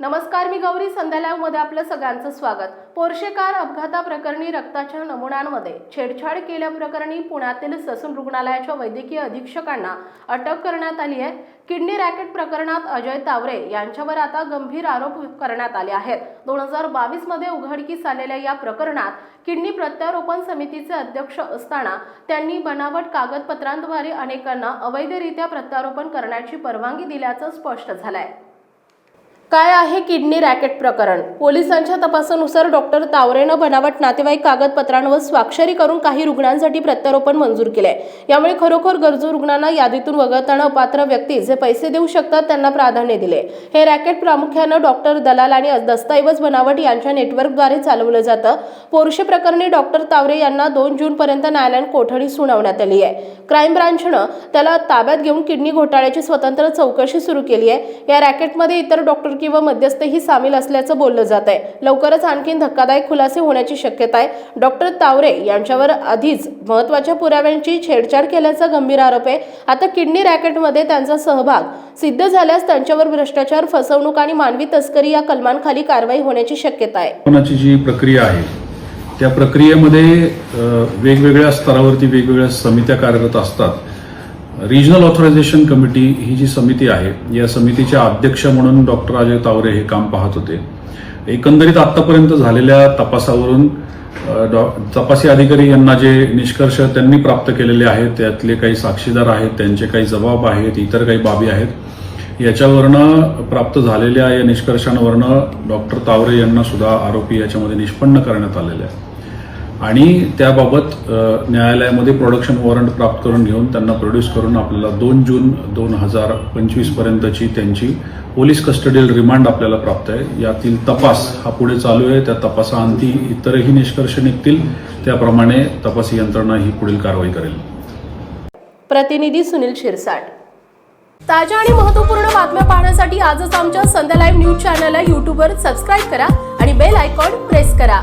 नमस्कार मी गौरी संध्यालयामध्ये आपलं सगळ्यांचं स्वागत. पोर्शे कार अपघाताप्रकरणी रक्ताच्या नमुन्यांमध्ये छेडछाड केल्याप्रकरणी पुण्यातील ससून रुग्णालयाच्या वैद्यकीय अधीक्षकांना अटक करण्यात आली आहे. किडनी रॅकेट प्रकरणात अजय तावरे यांच्यावर आता गंभीर आरोप करण्यात आले आहेत. दोन हजार बावीसमध्ये उघडकीस आलेल्या या प्रकरणात किडनी प्रत्यारोपण समितीचे अध्यक्ष असताना त्यांनी बनावट कागदपत्रांद्वारे अनेकांना अवैधरित्या प्रत्यारोपण करण्याची परवानगी दिल्याचं स्पष्ट झालं आहे काय आहे किडनी रॅकेट प्रकरण? पोलिसांच्या तपासानुसार डॉक्टर तावरेनं बनावट नातेवाईक कागदपत्रांवर स्वाक्षरी करून काही रुग्णांसाठी प्रत्यारोपण मंजूर केले यामुळे खरोखर गरजू रुग्णांना यादीतून वगळताना अपात्र व्यक्ती जे पैसे देऊ शकतात त्यांना प्राधान्य दिले. हे रॅकेट प्रामुख्यानं डॉक्टर दलाल आणि दस्तऐवज बनावट यांच्या नेटवर्कद्वारे चालवलं जातं. पोर्शे प्रकरणी डॉक्टर तावरे यांना दोन जून पर्यंत न्यायालयीन कोठडी सुनावण्यात आली आहे. क्राईम ब्रांचनं त्याला ताब्यात घेऊन किडनी घोटाळ्याची स्वतंत्र चौकशी सुरू केली आहे. या रॅकेटमध्ये इतर डॉक्टर किंवा मध्यस्थही सामील असल्याचं बोललं जात आहे. लवकरच आणखीन धक्कादायक खुलासे होण्याची शक्यता आहे. डॉक्टर तावरे यांच्यावर आधीच महत्त्वाच्या पुराव्यांची छेडछाड केल्याचा गंभीर आरोप आहे. आता किडनी रॅकेटमध्ये त्यांचा सहभाग सिद्ध झाल्यास त्यांच्यावर भ्रष्टाचार फसवणूक आणि मानवी तस्करी या कलमांखाली कारवाई होण्याची शक्यता आहे. कोणाची जी प्रक्रिया आहे त्या प्रक्रियेमध्ये वेगवेगळ्या स्तरावरती वेगवेगळ्या समित्या कार्यरत असतात. रिजनल ऑथरायझेशन कमिटी ही जी समिती आहे या समितीचे अध्यक्ष म्हणून डॉक्टर अजय तावरे हे काम पाहत होते. एकंदरीत आतापर्यंत झालेल्या तपासावरून डॉ- तपासी अधिकारी यांना जे निष्कर्ष त्यांनी प्राप्त केलेले आहेत त्यातले काही साक्षीदार आहेत त्यांचे काही जबाब आहेत इतर काही बाबी आहेत याच्यावरनं प्राप्त झालेल्या या निष्कर्षांवरनं डॉक्टर तावरे यांना सुद्धा आरोपी याच्यामध्ये निष्पन्न करण्यात आलेले आहेत. आणि त्याबाबत न्यायालयामध्ये प्रोडक्शन वॉरंट प्राप्त करून घेऊन त्यांना प्रोड्यूस करून आपल्याला दोन जून दोन हजार पंचवीस पर्यंतची त्यांची पोलीस कस्टडील रिमांड आपल्याला प्राप्त आहे. यातील तपास हा पुढे चालू आहे. त्या तपासाअंती इतरही निष्कर्ष निघतील. त्याप्रमाणे तपासी यंत्रणा ही पुढील कारवाई करेल. प्रतिनिधी सुनील शिरसाट. ताज्या आणि महत्त्वपूर्ण बातम्या पाहण्यासाठी आजच आमच्या संध्या लाईव्ह न्यूज चॅनलला यूट्यूबवर सबस्क्राईब करा आणि बेल आयकॉन प्रेस करा.